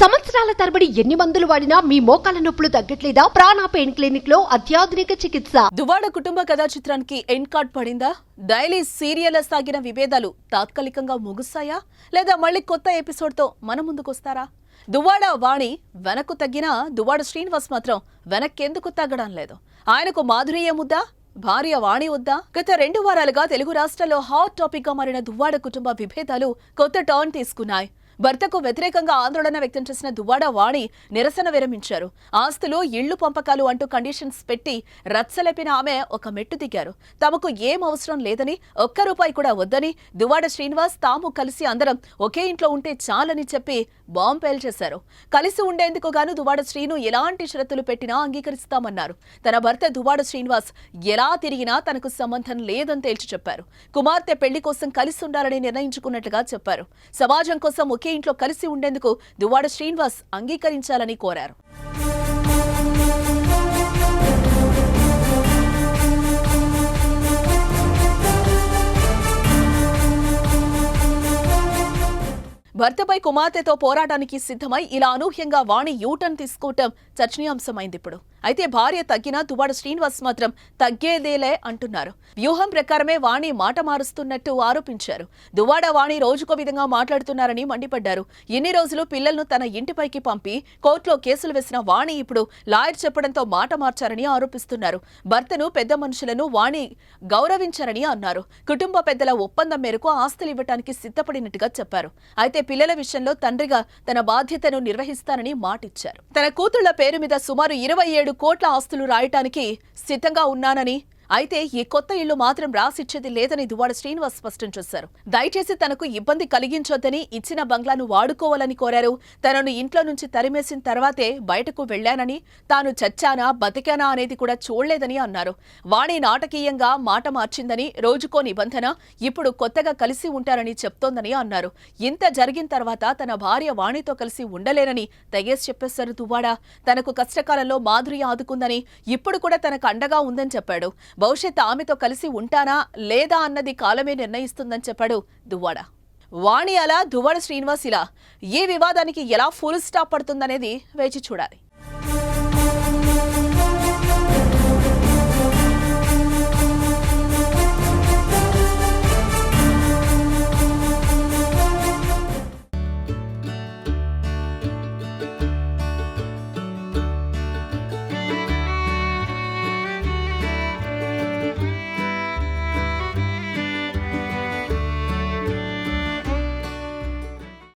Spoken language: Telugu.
సంవత్సరాల తరబడి ఎన్ని మందులు వాడినా మీ మోకాల నొప్పులు తగ్గట్లేదా? ప్రాణ పెయిన్ క్లినిక్లో అత్యాధునిక చికిత్స. దువాడ కుటుంబ కథా చిత్రానికి ఎండ్ కార్డ్ పడిందా? డైలీ సీరియల్ సాగిన విభేదాలు తాత్కాలికంగా ముగుస్తాయా? లేదా మళ్ళీ కొత్త ఎపిసోడ్తో మన ముందుకొస్తారా? దువ్వాడ వాణి వెనక్కు తగ్గినా దువ్వాడ శ్రీనివాస్ మాత్రం వెనక్కెందుకు తగ్గడం లేదు. ఆయనకు మాధుర్య ముద్దా భార్య వాణి వద్దా. గత రెండు వారాలుగా తెలుగు రాష్ట్రాల్లో హాట్ టాపిక్గా మారిన దువ్వాడ కుటుంబ విభేదాలు కొత్త టర్న్ తీసుకున్నాయి. భర్తకు వ్యతిరేకంగా ఆందోళన వ్యక్తం చేసిన దువ్వాడ వాణి నిరసన విరమించారు. ఆస్తులు ఇళ్ళు పంపకాలు అంటూ కండిషన్స్ పెట్టి రచ్చలేపిన ఆమె ఒక మెట్టు దిగారు. తమకు ఏం అవసరం లేదని ఒక్క రూపాయి కూడా వద్దని దువ్వాడ శ్రీనివాస్ తాము కలిసి అందరం ఒకే ఇంట్లో ఉంటే చాలని చెప్పి బాంబు పేల్చేశారు. కలిసి ఉండేందుకు గాను దువ్వాడ శ్రీను ఎలాంటి షరతులు పెట్టినా అంగీకరిస్తామన్నారు. తన భర్త దువ్వాడ శ్రీనివాస్ ఎలా తిరిగినా తనకు సంబంధం లేదని తేల్చి చెప్పారు. కుమార్తె పెళ్ళి కోసం కలిసి ఉండాలని నిర్ణయించుకున్నట్లుగా చెప్పారు. సమాజం కోసం ఒకే ఇంట్లో కలిసి ఉండేందుకు దువ్వాడ శ్రీనివాస్ అంగీకరించాలని కోరారు. భర్తపై కుమార్తెతో పోరాటానికి సిద్ధమై ఇలా అనూహ్యంగా వాణి యూటర్న్ తీసుకోవటం చర్చనీయాంశమైంది ఇప్పుడు. అయితే భార్య తగ్గినా దువ్వాడ శ్రీనివాస్ మాత్రం తగ్గేదేలే అంటున్నారు. వ్యూహం ప్రకారమే వాణి మాట మారుస్తున్నట్టు ఆరోపించారు. దువ్వాడ వాణి రోజుకో విధంగా మాట్లాడుతున్నారని మండిపడ్డారు. ఎన్ని రోజులు పిల్లలను తన ఇంటిపైకి పంపి కోర్టులో కేసులు వేసిన వాణి ఇప్పుడు లాయర్ చెప్పడంతో మాట మార్చారని ఆరోపిస్తున్నారు. భర్తను పెద్ద మనుషులను వాణి గౌరవించారని అన్నారు. కుటుంబ పెద్దల ఒప్పందం మేరకు ఆస్తులు ఇవ్వటానికి సిద్ధపడినట్టుగా చెప్పారు. అయితే పిల్లల విషయంలో తండ్రిగా తన బాధ్యతను నిర్వహిస్తానని మాటిచ్చారు. తన కూతుళ్ళ పేరు మీద సుమారు ఇరవై ఏడు కోట్ల ఆస్తులు రాయటానికి సిద్ధంగా ఉన్నానని అయితే ఈ కొత్త ఇల్లు మాత్రం రాసిచ్చేది లేదని దువ్వాడ శ్రీనివాస్ స్పష్టం చేశారు. దయచేసి తనకు ఇబ్బంది కలిగించొద్దని ఇచ్చిన బంగ్లాను వాడుకోవాలని కోరారు. తనను ఇంట్లో నుంచి తరిమేసిన తర్వాతే బయటకు వెళ్ళానని తాను చచ్చానా బతికానా అనేది కూడా చూడలేదని అన్నారు. వాణి నాటకీయంగా మాట మార్చిందని రోజుకో నిబంధన ఇప్పుడు కొత్తగా కలిసి ఉంటారని చెప్తోందని అన్నారు. ఇంత జరిగిన తర్వాత తన భార్య వాణితో కలిసి ఉండలేనని తెగేసి చెప్పేశారు దువ్వాడ. తనకు కష్టకాలంలో మాధురి ఆదుకుందని ఇప్పుడు కూడా తనకు అండగా ఉందని చెప్పాడు. భవిష్యత్ ఆమెతో కలిసి ఉంటానా లేదా అన్నది కాలమే నిర్ణయిస్తుందని చెప్పాడు దువ్వాడ. వాణి అలా దువ్వాడ శ్రీనివాస్ ఇలా ఈ వివాదానికి ఎలా ఫుల్ స్టాప్ పడుతుందనేది వేచి చూడాలి.